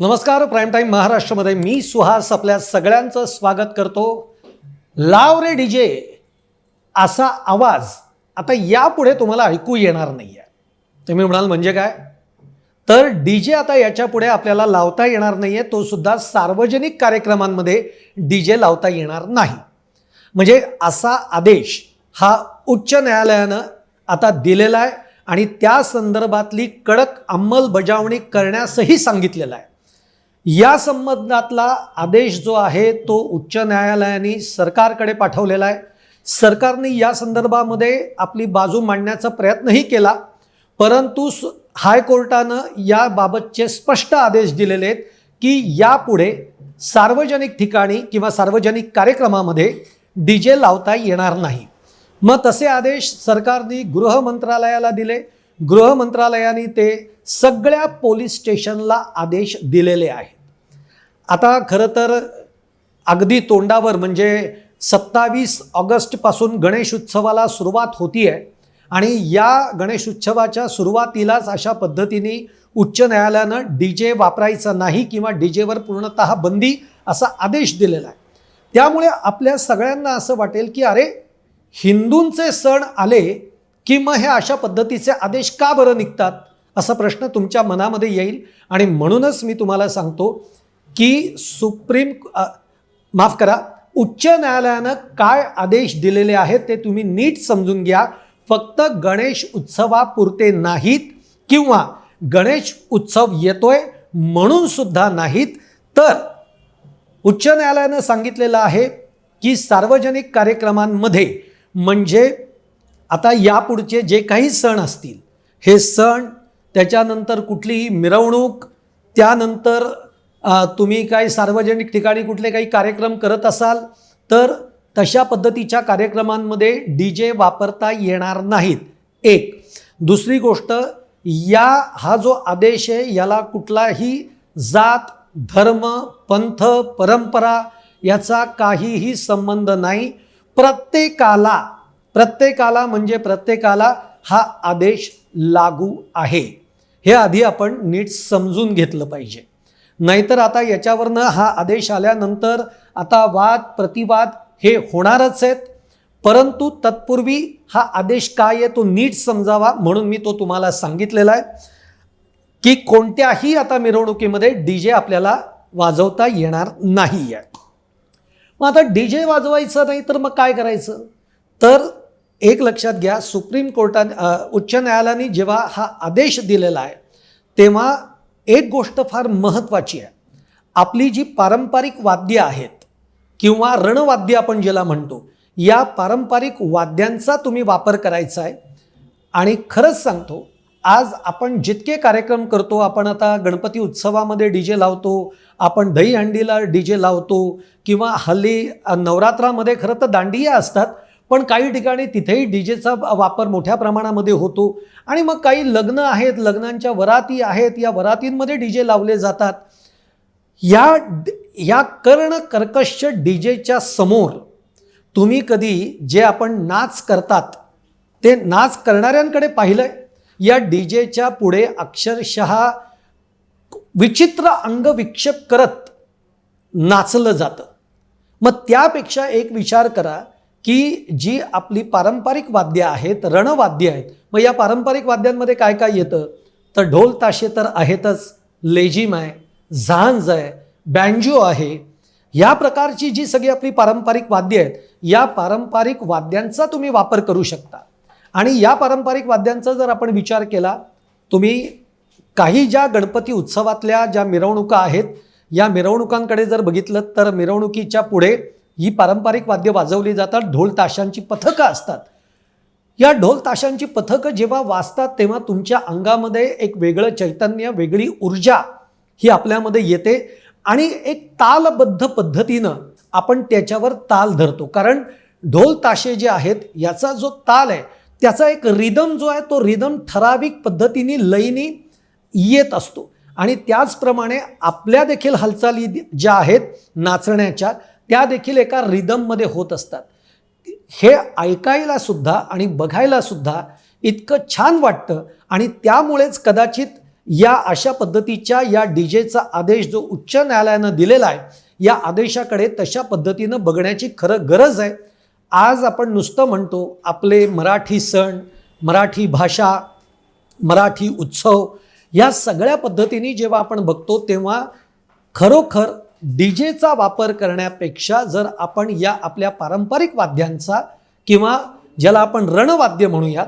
नमस्कार prime time महाराष्ट्रामध्ये मी सुहास आपल्या सगळ्यांचं स्वागत करतो. लाव रे डीजे असा आवाज आता यापुढे तुम्हाला ऐकू येणार नाही आहे तुम्ही म्हणाल म्हणजे काय? तर डी जे आता याच्यापुढे आपल्याला लावता येणार नाही आहे तो सुद्धा सार्वजनिक कार्यक्रमांमध्ये डी जे लावता येणार नाही. म्हणजे असा आदेश हा उच्च न्यायालयानं आता दिलेला आहे आणि त्या संदर्भातली कडक अंमलबजावणी करण्यासही सांगितलेलं आहे. या संबंधातला आदेश जो आहे तो उच्च न्यायालयाने सरकारकडे पाठवलेला आहे. सरकारने या संदर्भामध्ये आपली बाजू मांडण्याचा प्रयत्नही केला परंतु हायकोर्टानं याबाबतचे स्पष्ट आदेश दिलेले आहेत की यापुढे सार्वजनिक ठिकाणी किंवा सार्वजनिक कार्यक्रमामध्ये डी जे लावता येणार नाही. मग तसे आदेश सरकारने गृह मंत्रालयाला दिले. गृह मंत्रालयाने ते सगळ्या पोलीस स्टेशनला आदेश दिलेले आहेत. आता खरं तर अगदी तोंडावर म्हणजे सत्तावीस ऑगस्टपासून गणेश उत्सवाला सुरुवात होती आहे आणि या गणेश उत्सवाच्या सुरुवातीलाच अशा पद्धतीने उच्च न्यायालयानं डी जे वापरायचा नाही किंवा डी जेवर पूर्णतः बंदी असा आदेश दिलेला आहे. त्यामुळे आपल्या सगळ्यांना असं वाटेल की अरे हिंदूंचे सण आले की मग हे अशा पद्धतीचे आदेश का बरं निघतात? असा प्रश्न तुमच्या मनामध्ये येईल आणि म्हणूनच मी तुम्हाला सांगतो की सुप्रीम माफ करा उच्च न्यायालयानं काय आदेश दिलेले आहेत ते तुम्ही नीट समजून घ्या. फक्त गणेश उत्सवापुरते नाहीत किंवा गणेश उत्सव येतोय म्हणून सुद्धा नाहीत. तर उच्च न्यायालयानं सांगितलेलं आहे की सार्वजनिक कार्यक्रमांमध्ये म्हणजे आता यापुढचे जे काही सण असतील हे सण त्याच्यानंतर कुठलीही मिरवणूक त्यानंतर तुम्ही काही सार्वजनिक ठिकाणी कुठले काही कार्यक्रम करत असाल तर तशा पद्धतीच्या कार्यक्रमांमध्ये डी जे वापरता येणार नाहीत. एक. दुसरी गोष्ट या हा जो आदेश आहे याला कुठलाही जात धर्म पंथ परंपरा याचा काहीही संबंध नाही. प्रत्येकाला प्रत्येकाला म्हणजे प्रत्येकाला हा आदेश लागू आहे. हे आधी आपण नीट समजून घेतलं पाहिजे. नाहीतर आता याच्यावरनं हा आदेश आल्यानंतर आता वाद प्रतिवाद हे होणारच आहेत. परंतु तत्पूर्वी हा आदेश काय आहे तो नीट समजावा म्हणून मी तो तुम्हाला सांगितलेला आहे. की कोणत्याही आता मिरवणुकीमध्ये डी जे आपल्याला वाजवता येणार नाही आहे मग आता डी जे वाजवायचं नाही तर मग काय करायचं? तर एक लक्षात घ्या सुप्रीम कोर्टाने उच्च न्यायालयाने जेव्हा हा आदेश दिलेला आहे तेव्हा एक गोष्ट फार महत्त्वाची आहे. आपली जी पारंपरिक वाद्य आहेत किंवा रणवाद्य आपण ज्याला म्हणतो या पारंपरिक वाद्यांचा तुम्ही वापर करायचा आहे. आणि खरंच सांगतो आज आपण जितके कार्यक्रम करतो आपण आता गणपती उत्सवामध्ये डी जे लावतो आपण दहीहंडीला डी जे लावतो किंवा हल्ली नवरात्रामध्ये खरं तर दांडिया असतात पण काही ठिकाणी तिथेही डी जेचा वापर मोठ्या प्रमाणामध्ये होतो. आणि मग काही लग्न आहेत लग्नांच्या वराती आहेत या वरातींमध्ये डी जे लावले जातात. या या कर्ण कर्कश डी जेच्या समोर तुम्ही कधी जे आपण नाच करतात ते नाच करणाऱ्यांकडे पाहिलंय? या डी जेच्या पुढे अक्षरशः विचित्र अंगविक्षेप करत नाचलं जातं. मग त्यापेक्षा एक विचार करा की जी आपली पारंपरिक वाद्य आहेत रणवाद्य आहेत मग या पारंपरिक वाद्यांमध्ये काय काय येतं? तर ढोल ताशे तर आहेतच लेझिम आहे झांज आहे बँजो आहे. या प्रकारची जी सगळी आपली पारंपरिक वाद्य आहेत या पारंपरिक वाद्यांचा तुम्ही वापर करू शकता. आणि या पारंपरिक वाद्यांचा जर आपण विचार केला तुम्ही काही ज्या गणपती उत्सवातल्या ज्या मिरवणुका आहेत या मिरवणुकांकडे जर बघितलं तर मिरवणुकीच्या पुढे ही पारंपरिक वाद्य वाजवली जातात ढोल ताशांची पथकं असतात. या ढोल ताशांची पथकं जेव्हा वाजतात तेव्हा तुमच्या अंगामध्ये एक वेगळं चैतन्य वेगळी ऊर्जा ही आपल्यामध्ये येते आणि एक तालबद्ध पद्धतीनं आपण त्याच्यावर ताल धरतो. कारण ढोल ताशे जे आहेत याचा जो ताल आहे त्याचा एक रिदम जो आहे तो रिदम ठराविक पद्धतीने लयनी येत असतो. आणि त्याचप्रमाणे आपल्या देखील हालचाली ज्या आहेत नाचण्याच्या त्या देखील एका रिदममध्ये होत असतात. हे ऐकायला सुद्धा आणि बघायला सुद्धा इतकं छान वाटतं आणि त्यामुळेच कदाचित या अशा पद्धतीच्या या डीजेचा आदेश जो उच्च न्यायालयानं दिलेला आहे या आदेशाकडे तशा पद्धतीनं बघण्याची खरं गरज आहे. आज आपण नुसतं म्हणतो आपले मराठी सण मराठी भाषा मराठी उत्सव या सगळ्या पद्धतीने जेव्हा आपण बघतो तेव्हा खरोखर डी जेचा वापर करण्यापेक्षा जर आपण या आपल्या पारंपरिक वाद्यांचा किंवा ज्याला आपण रणवाद्य म्हणूयात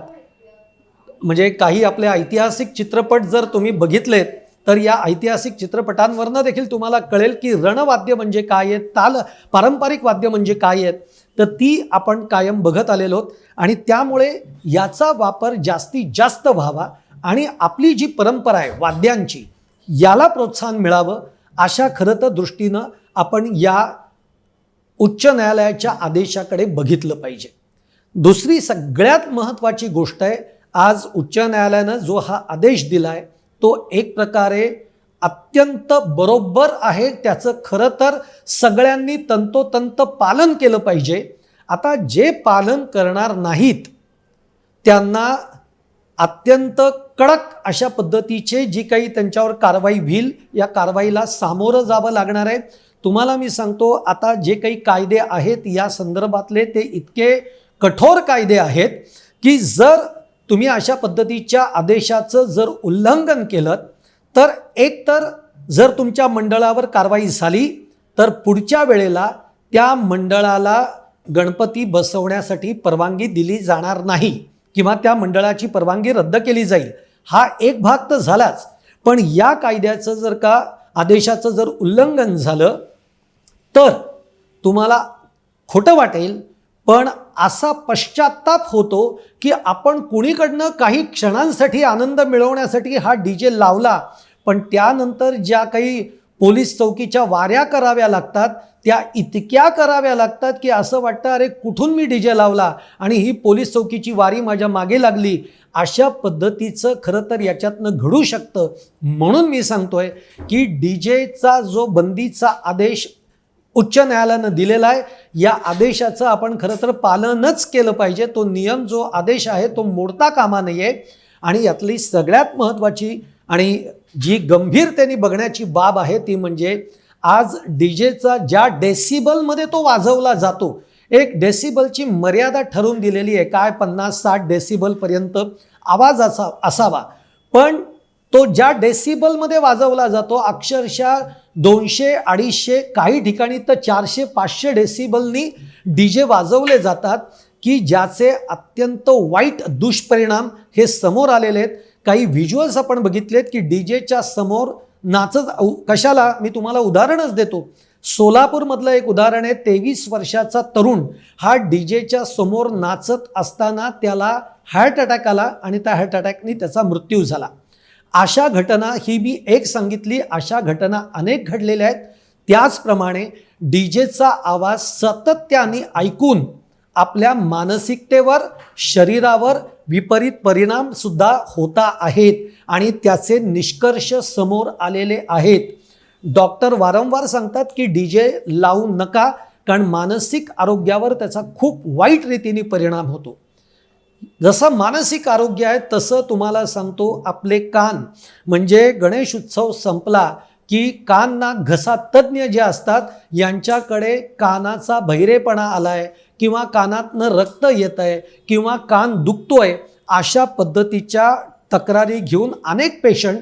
म्हणजे काही आपले ऐतिहासिक चित्रपट जर तुम्ही बघितलेत तर या ऐतिहासिक चित्रपटांवरनं देखील तुम्हाला कळेल की रणवाद्य म्हणजे काय आहे ताल पारंपरिक वाद्य म्हणजे काय आहेत तर ती आपण कायम बघत आलेलो आहोत आणि त्यामुळे याचा वापर जास्तीत जास्त व्हावा आणि आपली जी परंपरा आहे वाद्यांची याला प्रोत्साहन मिळावं अशा खरं तर दृष्टीनं आपण या उच्च न्यायालयाच्या आदेशाकडे बघितलं पाहिजे. दुसरी सगळ्यात महत्त्वाची गोष्ट आहे आज उच्च न्यायालयानं जो हा आदेश दिला आहे तो एक प्रकारे अत्यंत बरोबर आहे. त्याचं खरं तर सगळ्यांनी तंतोतंत पालन केलं पाहिजे. आता जे पालन करणार नाहीत त्यांना अत्यंत कडक अशा पद्धतीचे जी काही त्यांच्यावर कारवाई होईल या कारवाईला सामोरं जावं लागणार आहे. तुम्हाला मी सांगतो आता जे काही कायदे आहेत या संदर्भातले ते इतके कठोर कायदे आहेत की जर तुम्ही अशा पद्धतीच्या आदेशाचं जर उल्लंघन केलं तर एकतर जर तुमच्या मंडळावर कारवाई झाली तर पुढच्या वेळेला त्या मंडळाला गणपती बसवण्यासाठी परवानगी दिली जाणार नाही किंवा त्या मंडळाची परवानगी रद्द केली जाईल. हा एक भाग तर झालाच. पण या कायद्याचं जर का आदेशाचं जर उल्लंघन झालं तर तुम्हाला खोटं वाटेल पण असा पश्चाताप होतो की आपण कुणीकडनं काही क्षणांसाठी आनंद मिळवण्यासाठी हा डी जे लावला पण त्यानंतर ज्या काही पोलीस चौकीच्या वाऱ्या कराव्या लागतात त्या इतक्या कराव्या लागतात की असं वाटतं अरे कुठून मी डी जे लावला? आणि ही पोलीस चौकीची वारी माझ्या मागे लागली. अशा पद्धतीचं खरं तर याच्यातनं घडू शकतं. म्हणून मी सांगतोय की डी जेचा जो बंदीचा आदेश उच्च न्यायालयानं दिलेला आहे या आदेशाचं आपण खरं तर पालनच केलं पाहिजे. तो नियम जो आदेश आहे तो मोडता कामा नये. आहे आणि यातली सगळ्यात महत्त्वाची आणि जी गंभीरतेने बघण्याची बाब आहे ती म्हणजे आज डी जेचा ज्या डेसिबलमध्ये तो वाजवला जातो एक डेसिबलची मर्यादा ठरवून दिलेली आहे. काय? पन्नास साठ डेसिबलपर्यंत आवाज असा असावा. पण तो ज्या डेसिबलमध्ये वाजवला जातो अक्षरशः दोनशे अडीचशे काही ठिकाणी तर चारशे पाचशे डेसिबलनी डी जे वाजवले जातात की ज्याचे अत्यंत वाईट दुष्परिणाम हे समोर आलेले आहेत. काही व्हिज्युअल्स आपण बघितलेत की डी जेच्या समोर नाचत उ- कशाला? मी तुम्हाला उदाहरणच देतो. सोलापूरमधलं एक उदाहरण आहे तेवीस वर्षाचा तरुण हा डी जेच्या समोर नाचत असताना त्याला हार्ट अटॅक आला आणि त्या हार्ट अटॅकने त्याचा मृत्यू झाला. अशा घटना ही मी एक सांगितली अशा घटना अनेक घडलेल्या आहेत. त्याचप्रमाणे डी जेचा आवाज सातत्याने ऐकून आपल्या मानसिकतेवर शरीरावर विपरीत परिणामसुद्धा होता आहेत आणि त्याचे निष्कर्ष समोर आलेले आहेत. डॉक्टर वारंवार सांगतात की डी जे लावू नका कारण मानसिक आरोग्यावर त्याचा खूप वाईट रीतीने परिणाम होतो. जसं मानसिक आरोग्य आहे तसं तुम्हाला सांगतो आपले कान. म्हणजे गणेश उत्सव संपला की कान ना घसा तज्ज्ञ जे असतात यांच्याकडे कानाचा बहिरेपणा आलाय किंवा कानातनं रक्त येत आहे किंवा कान दुखतोय अशा पद्धतीच्या तक्रारी घेऊन अनेक पेशंट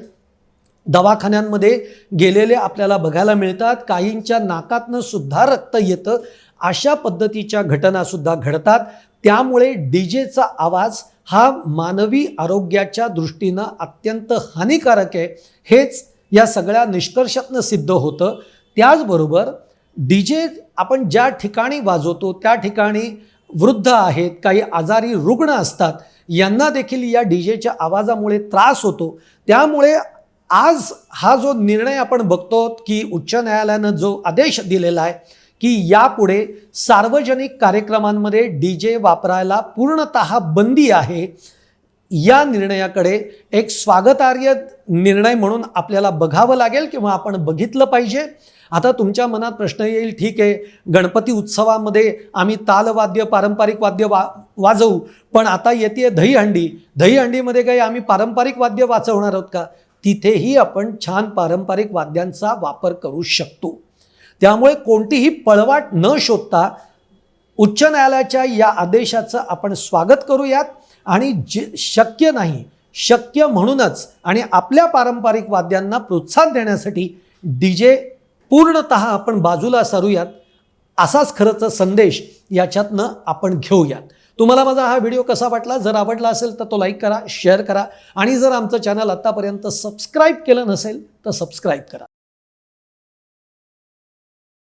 दवाखान्यांमध्ये गेलेले आपल्याला बघायला मिळतात. काहींच्या नाकातनं सुद्धा रक्त येतं. अशा पद्धतीच्या घटनासुद्धा घडतात. त्यामुळे डी जेचा आवाज हा मानवी आरोग्याच्या दृष्टीनं अत्यंत हानिकारक आहे. हेच या सगळ्या निष्कर्षातनं सिद्ध होतं. त्याचबरोबर डी जे आपण ज्या ठिकाणी वाजवतो त्या ठिकाणी वृद्ध आहेत काही आजारी रुग्ण असतात यांना देखील या डी जेच्या आवाजामुळे त्रास होतो. त्यामुळे आज हा जो निर्णय आपण बघतो की उच्च न्यायालयानं जो आदेश दिलेला आहे की यापुढे सार्वजनिक कार्यक्रमांमध्ये डी जे वापरायला पूर्णतः बंदी आहे या निर्णयाकडे एक स्वागतार्ह निर्णय म्हणून आपल्याला बघावं लागेल किंवा आपण बघितलं पाहिजे. आता तुमच्या मनात प्रश्न येईल ठीक आहे गणपती उत्सवामध्ये आम्ही तालवाद्य पारंपरिक वाद्य वा वाजवू पण आता येते दहीहंडी. दहीहंडीमध्ये काही आम्ही पारंपरिक वाद्य वाचवणार आहोत का? तिथेही आपण छान पारंपरिक वाद्यांचा वापर करू शकतो. त्यामुळे कोणतीही पळवाट न शोधता उच्च न्यायालयाच्या या आदेशाचं आपण स्वागत करूयात. आणि जे शक्य नाही शक्य म्हणूनच आणि आपल्या पारंपरिक वाद्यांना प्रोत्साहन देण्यासाठी डी जे पूर्णत आपण बाजूला सारूयात. असाच खरंच संदेश याच्यातनं आपण घेऊयात. तुम्हाला माझा हा व्हिडिओ कसा वाटला? जर आवडला असेल तर तो लाईक करा शेअर करा. आणि जर आमचं चॅनल आत्तापर्यंत सबस्क्राईब केलं नसेल तर सबस्क्राईब करा.